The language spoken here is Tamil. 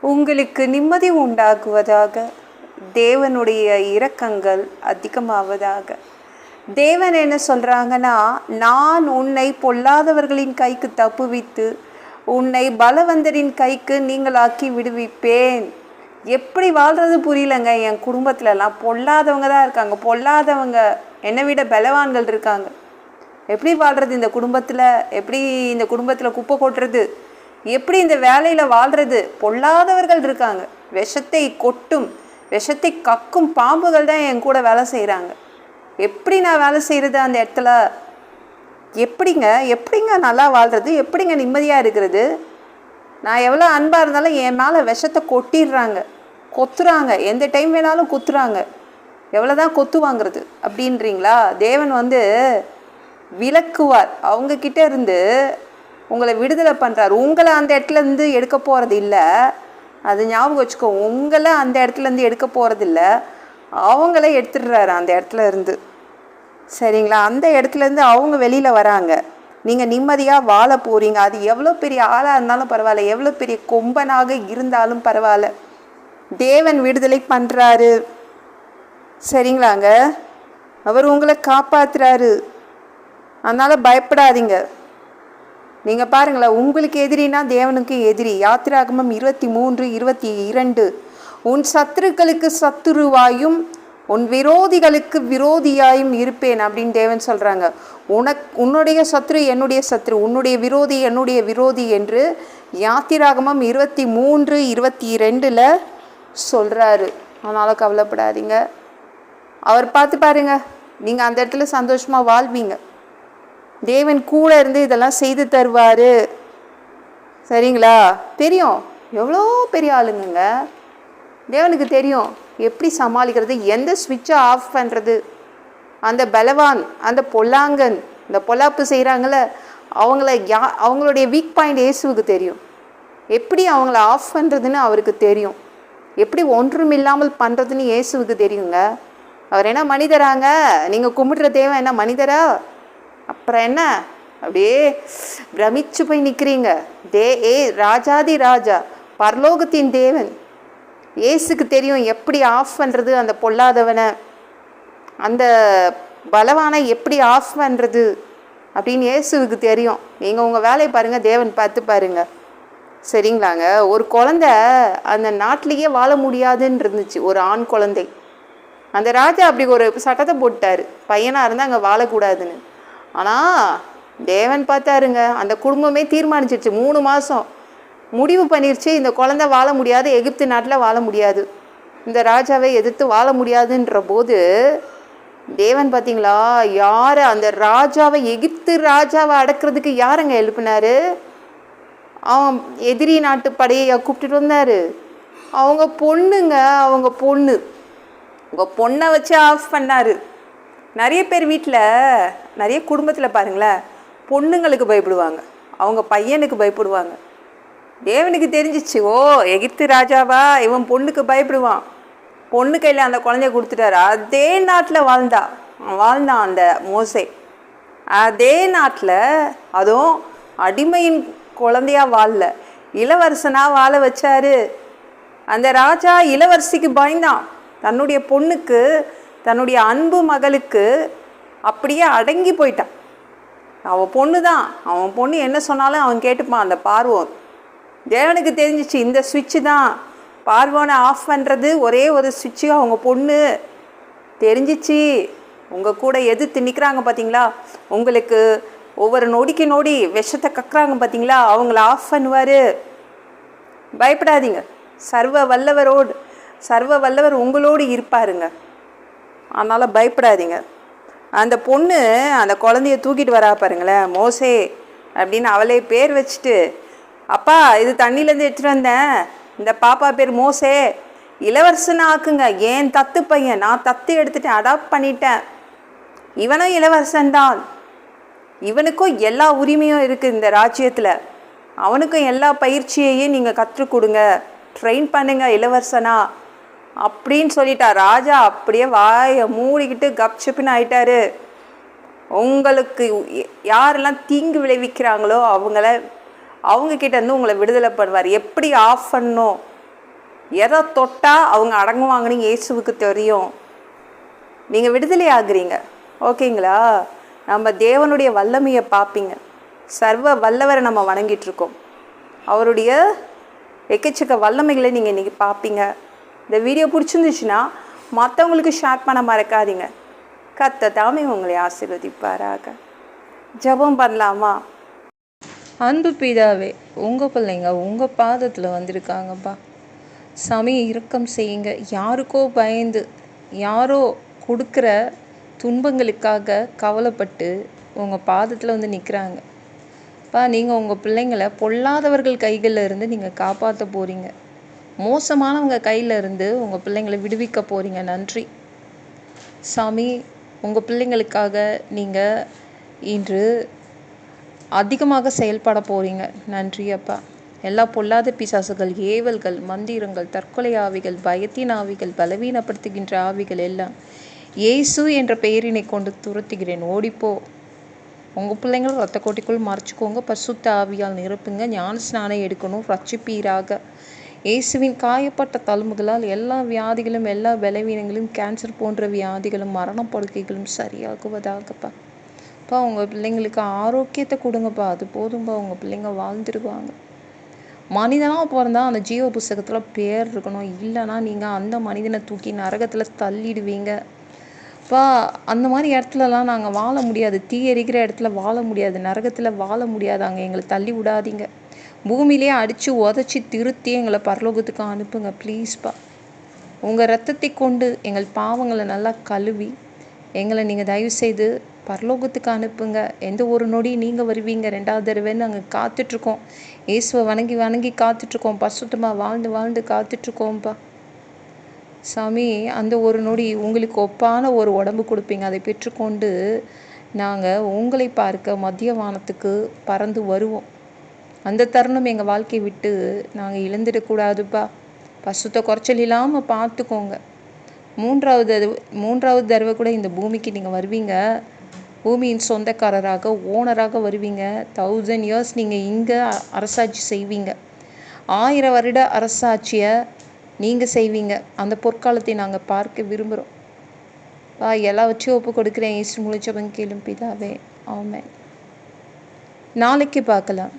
உங்களுக்கு நிம்மதி உண்டாகுவதாக தேவனுடைய இரக்கங்கள் அதிகமாவதாக. தேவன் என்ன சொல்கிறாங்கன்னா நான் உன்னை பொல்லாதவர்களின் கைக்கு தப்புவித்து உன்னை பலவந்தரின் கைக்கு நீங்களாக்கி விடுவிப்பேன். எப்படி வாழ்கிறது புரியலங்க என் குடும்பத்துலலாம் பொல்லாதவங்க தான் இருக்காங்க. பொல்லாதவங்க என்னை விட பலவான்கள் இருக்காங்க. எப்படி வாழ்கிறது இந்த குடும்பத்தில்? எப்படி இந்த குடும்பத்தில் குப்பை கொட்டுறது? எப்படி இந்த வேலையில் வாழ்கிறது பொல்லாதவர்கள் இருக்காங்க. விஷத்தை கொட்டும் விஷத்தை கக்கும் பாம்புகள் தான் என் கூட வேலை செய்கிறாங்க எப்படி நான் வேலை செய்கிறது அந்த இடத்துல? எப்படிங்க? எப்படிங்க நல்லா வாழ்கிறது எப்படிங்க நிம்மதியாக இருக்கிறது? நான் எவ்வளோ அன்பாக இருந்தாலும் என் மேலே விஷத்தை கொட்டிடுறாங்க. கொத்துறாங்க. எந்த டைம் வேணாலும் குத்துறாங்க. எவ்வளோ தான் கொத்து வாங்குறது அப்படின்றீங்களா? தேவன் வந்து விளக்குவார். அவங்கக்கிட்ட இருந்து உங்களை விடுதலை பண்ணுறாரு உங்களை அந்த இடத்துல இருந்து எடுக்க போகிறது இல்லை. அது ஞாபகம் வச்சுக்கோ உங்களை அந்த இடத்துலேருந்து எடுக்க போகிறது இல்லை. அவங்கள எடுத்துடுறாரு அந்த இடத்துல இருந்து. சரிங்களா? அந்த இடத்துலேருந்து அவங்க வெளியில் வராங்க. நீங்கள் நிம்மதியாக வாழ போகிறீங்க அது எவ்வளோ பெரிய ஆளாக இருந்தாலும் பரவாயில்ல. எவ்வளோ பெரிய கொம்பனாக இருந்தாலும் பரவாயில்ல. தேவன் விடுதலை பண்ணுறாரு சரிங்களாங்க? அவர் உங்களை காப்பாற்றுறாரு அதனால் பயப்படாதீங்க. நீங்கள் பாருங்களேன் உங்களுக்கு எதிரினா தேவனுக்கு எதிரி. யாத்திராகமம் இருபத்தி மூன்று இருபத்தி இரண்டு உன் சத்துருக்களுக்கு சத்துருவாயும் உன் விரோதிகளுக்கு விரோதியாயும் இருப்பேன் அப்படின்னு தேவன் சொல்கிறாங்க உனக் உன்னுடைய சத்ரு என்னுடைய சத்ரு உன்னுடைய விரோதி என்னுடைய விரோதி என்று யாத்திராகமம் இருபத்தி மூன்று இருபத்தி ரெண்டில் சொல்கிறாரு அதனால் கவலைப்படாதீங்க. அவர் பார்த்து பாருங்க நீங்கள் அந்த இடத்துல சந்தோஷமாக வாழ்வீங்க. தேவன் கூட இருந்து இதெல்லாம் செய்து தருவார். சரிங்களா? தெரியும். எவ்வளோ பெரிய ஆளுங்கங்க. தேவனுக்கு தெரியும். எப்படி சமாளிக்கிறது? எந்த சுவிட்சை ஆஃப் பண்ணுறது அந்த பலவான் அந்த பொல்லாங்கன் இந்த பொல்லாப்பு செய்கிறாங்கள அவங்கள யா அவங்களுடைய வீக் பாயிண்ட் இயேசுவுக்கு தெரியும். எப்படி அவங்கள ஆஃப் பண்ணுறதுன்னு அவருக்கு தெரியும். எப்படி ஒன்றும் இல்லாமல் பண்ணுறதுன்னு இயேசுவுக்கு தெரியுங்க. அவர் என்ன மனிதராங்க? நீங்கள் கும்பிடுற தேவன் என்ன மனிதரா? அப்புறம் என்ன? அப்படியே பிரமிச்சு போய் நிற்கிறீங்க தே ஏ ராஜாதி ராஜா பரலோகத்தின் தேவன். ஏசுக்கு தெரியும் எப்படி ஆஃப் பண்ணுறது அந்த பொல்லாதவனை. அந்த பலவானை எப்படி ஆஃப் பண்ணுறது அப்படின்னு இயேசுவுக்கு தெரியும். நீங்கள் உங்கள் வேலையை பாருங்கள் தேவன் பார்த்து பாருங்க. சரிங்களாங்க? ஒரு குழந்த அந்த நாட்டிலேயே வாழ முடியாதுன்னு இருந்துச்சு ஒரு ஆண் குழந்தை. அந்த ராஜா அப்படி ஒரு சட்டத்தை போட்டார் பையனாக இருந்தால் அங்கே வாழக்கூடாதுன்னு. ஆனால் தேவன் பார்த்தாருங்க. அந்த குடும்பமே தீர்மானிச்சிருச்சு. மூணு மாதம் முடிவு பண்ணிருச்சு. இந்த குழந்தை வாழ முடியாது. எகிப்து நாட்டில் வாழ முடியாது. இந்த ராஜாவை எதிர்த்து வாழ முடியாதுன்ற போது தேவன் பார்த்தீங்களா யாரை அந்த ராஜாவை எகிப்து ராஜாவை அடக்கிறதுக்கு யாருங்க எழுப்பினார்? அவன் எதிரி நாட்டு படையை கூப்பிட்டுட்டு வந்தார். அவங்க பொண்ணுங்க அவங்க பொண்ணு. உங்கள் பொண்ணை வச்சு ஆஃப் பண்ணார். நிறைய பேர் வீட்டில் நிறைய குடும்பத்தில் பாருங்களேன் பொண்ணுங்களுக்கு பயப்படுவாங்க. அவங்க பையனுக்கு பயப்படுவாங்க. தேவனுக்கு தெரிஞ்சிச்சு ஓ எகிப்து ராஜாவா? இவன் பொண்ணுக்கு பயப்படுவான். பொண்ணு கையில் அந்த குழந்தைய கொடுத்துட்டாரு. அதே நாட்டில் வாழ்ந்தா வாழ்ந்தான் அந்த மோசை. அதே நாட்டில் அதுவும் அடிமையின் குழந்தையா வாழல. இளவரசனாக வாழ வச்சாரு. அந்த ராஜா இளவரசிக்கு பயந்தான். தன்னுடைய பொண்ணுக்கு தன்னுடைய அன்பு மகளுக்கு அப்படியே அடங்கி போயிட்டான். அவன் பொண்ணு தான். அவன் பொண்ணு என்ன சொன்னாலும் அவன் கேட்டுப்பான் அந்த பார்வம் தேவனுக்கு தெரிஞ்சிச்சு இந்த சுவிட்சு தான். பார்வோனை ஆஃப் பண்ணுறது ஒரே ஒரு சுவிட்சு அவங்க பொண்ணு. தெரிஞ்சிச்சு. உங்கள் கூட எதிர்த்து நிற்கிறாங்க பார்த்தீங்களா உங்களுக்கு ஒவ்வொரு நொடிக்கு நொடி விஷத்தை கக்குறாங்க பார்த்தீங்களா அவங்கள ஆஃப் பண்ணுவார். பயப்படாதீங்க. சர்வ வல்லவரோடு சர்வ வல்லவர் உங்களோடு இருப்பாருங்க. அதனால் பயப்படாதீங்க. அந்த பொண்ணு அந்த குழந்தைய தூக்கிட்டு வரா பாருங்களேன் மோசே அப்படின்னு அவளே பேர் வச்சுட்டு அப்பா இது தண்ணியிலேருந்து எடுத்துகிட்டு வந்தேன். இந்த பாப்பா பேர் மோசே. இளவரசன் ஆக்குங்க. ஏன் தத்து பையன்? நான் தத்து எடுத்துட்டேன் அடாப்ட் பண்ணிட்டேன். இவனும் இளவரசன் தான். இவனுக்கும் எல்லா உரிமையும் இருக்குது இந்த ராஜ்யத்தில். அவனுக்கும் எல்லா பயிற்சியையும் நீங்கள் கற்றுக் கொடுங்க. ட்ரெயின் பண்ணுங்கள் இளவரசனாக அப்படின்னு சொல்லிட்டா. ராஜா அப்படியே வாயை மூடிக்கிட்டு கப்சப்புன்னு ஆயிட்டாரு. உங்களுக்கு யாரெல்லாம் தீங்கு விளைவிக்கிறாங்களோ அவங்கள அவங்க இருந்து உங்களை விடுதலை பண்ணுவார். எப்படி ஆஃப் பண்ணும் எதை தொட்டால் அவங்க அடங்குவாங்கன்னு இயேசுவுக்கு தெரியும். நீங்கள் விடுதலை ஆகுறீங்க ஓகேங்களா? நம்ம தேவனுடைய வல்லமையை பார்ப்பீங்க. சர்வ வல்லவரை நம்ம வணங்கிட்டு இருக்கோம். அவருடைய எக்கச்சக்க வல்லமைகளை நீங்கள் இன்றைக்கி பார்ப்பீங்க. இந்த வீடியோ பிடிச்சிருந்துச்சுன்னா மற்றவங்களுக்கு ஷேர் பண்ண மறக்காதீங்க. கத்த தாமே உங்களை ஆசீர்வதிப்பாராக. ஜெபம் பண்ணலாமா? அன்பு பிதாவே உங்கள் பிள்ளைங்க உங்கள் பாதத்தில் வந்திருக்காங்கப்பா. சாமி இறுக்கம் செய்யுங்க. யாருக்கோ பயந்து யாரோ கொடுக்குற துன்பங்களுக்காக கவலைப்பட்டு உங்கள் பாதத்தில் வந்து நிற்கிறாங்கப்பா நீங்கள் உங்கள் பிள்ளைங்களை பொல்லாதவர்கள் கைகளில் இருந்து நீங்கள் காப்பாற்ற போகிறீங்க மோசமானவங்க கையில் இருந்து உங்கள் பிள்ளைங்களை விடுவிக்க போகிறீங்க நன்றி. சாமி உங்கள் பிள்ளைங்களுக்காக நீங்கள் இன்று அதிகமாக செயல்பட போகிறீங்க நன்றி அப்பா. எல்லா பொல்லாத பிசாசுகள் ஏவல்கள் மந்திரங்கள் தற்கொலை ஆவிகள் பயத்தின் ஆவிகள் பலவீனப்படுத்துகின்ற ஆவிகள் எல்லாம் இயேசு என்ற பெயரினை கொண்டு துரத்துகிறேன். ஓடிப்போ. உங்கள் பிள்ளைங்களும் ரத்த கோட்டிக்குள் மறைச்சிக்கோங்க. பசுத்த ஆவியால் நிரப்புங்க. ஞான ஸ்நானம் எடுக்கணும். ரட்சிப்பீராக. இயேசுவின் காயப்பட்ட தழும்புகளால் எல்லா வியாதிகளும் எல்லா பலவீனங்களும் கேன்சர் போன்ற வியாதிகளும் மரணப்படுக்கைகளும் சரியாகுவதாகப்பா. அப்பா உங்கள் பிள்ளைங்களுக்கு ஆரோக்கியத்தை கொடுங்கப்பா. அது போதும்பா. உங்கள் பிள்ளைங்க வாழ்ந்துருவாங்க. மனிதனாக பிறந்தா அந்த ஜீவ புஸ்தகத்தில் பேர் இருக்கணும். இல்லைன்னா நீங்கள் அந்த மனிதனை தூக்கி நரகத்தில் தள்ளிடுவீங்க. அப்பா அந்த மாதிரி இடத்துலலாம் நாங்கள் வாழ முடியாது. தீ எரிக்கிற இடத்துல வாழ முடியாது. நரகத்தில் வாழ முடியாது. அங்கே எங்களை தள்ளி விடாதீங்க. பூமியிலே அடித்து உதச்சி திருத்தி எங்களை பரலோகத்துக்கு அனுப்புங்க ப்ளீஸ்ப்பா உங்கள் ரத்தத்தை கொண்டு எங்கள் பாவங்களை நல்லா கழுவி எங்களை நீங்கள் தயவு செய்து பரலோகத்துக்கு அனுப்புங்க. எந்த ஒரு நொடி நீங்கள் வருவீங்க ரெண்டாவது தடவைன்னு நாங்கள் காத்துட்ருக்கோம். இயேசுவை வணங்கி வணங்கி காத்துட்ருக்கோம். பசுத்தமாக வாழ்ந்து வாழ்ந்து காத்துட்ருக்கோம்ப்பா சாமி அந்த ஒரு நொடி உங்களுக்கு ஒப்பான ஒரு உடம்பு கொடுப்பீங்க. அதை பெற்றுக்கொண்டு நாங்கள் உங்களை பார்க்க மத்திய வானத்துக்கு பறந்து வருவோம். அந்த தருணம் எங்கள் வாழ்க்கையை விட்டு நாங்கள் இழந்துடக்கூடாதுப்பா பசுத்தை குறைச்சல் இல்லாமல் பார்த்துக்கோங்க மூன்றாவது மூன்றாவது தடவை கூட இந்த பூமிக்கு நீங்கள் வருவீங்க. பூமியின் சொந்தக்காரராக ஓனராக வருவீங்க. தௌசண்ட் இயர்ஸ் நீங்கள் இங்கே அரசாட்சி செய்வீங்க. ஆயிரம் வருட அரசாட்சியை நீங்கள் செய்வீங்க. அந்த பொற்காலத்தை நாங்கள் பார்க்க விரும்புகிறோம் வா எல்லாம் வச்சு ஒப்பு கொடுக்குறேன். இயேசு முழிச்சவங்க கேளும் பிதாவே. ஆமென். நாளைக்கு பார்க்கலாம்.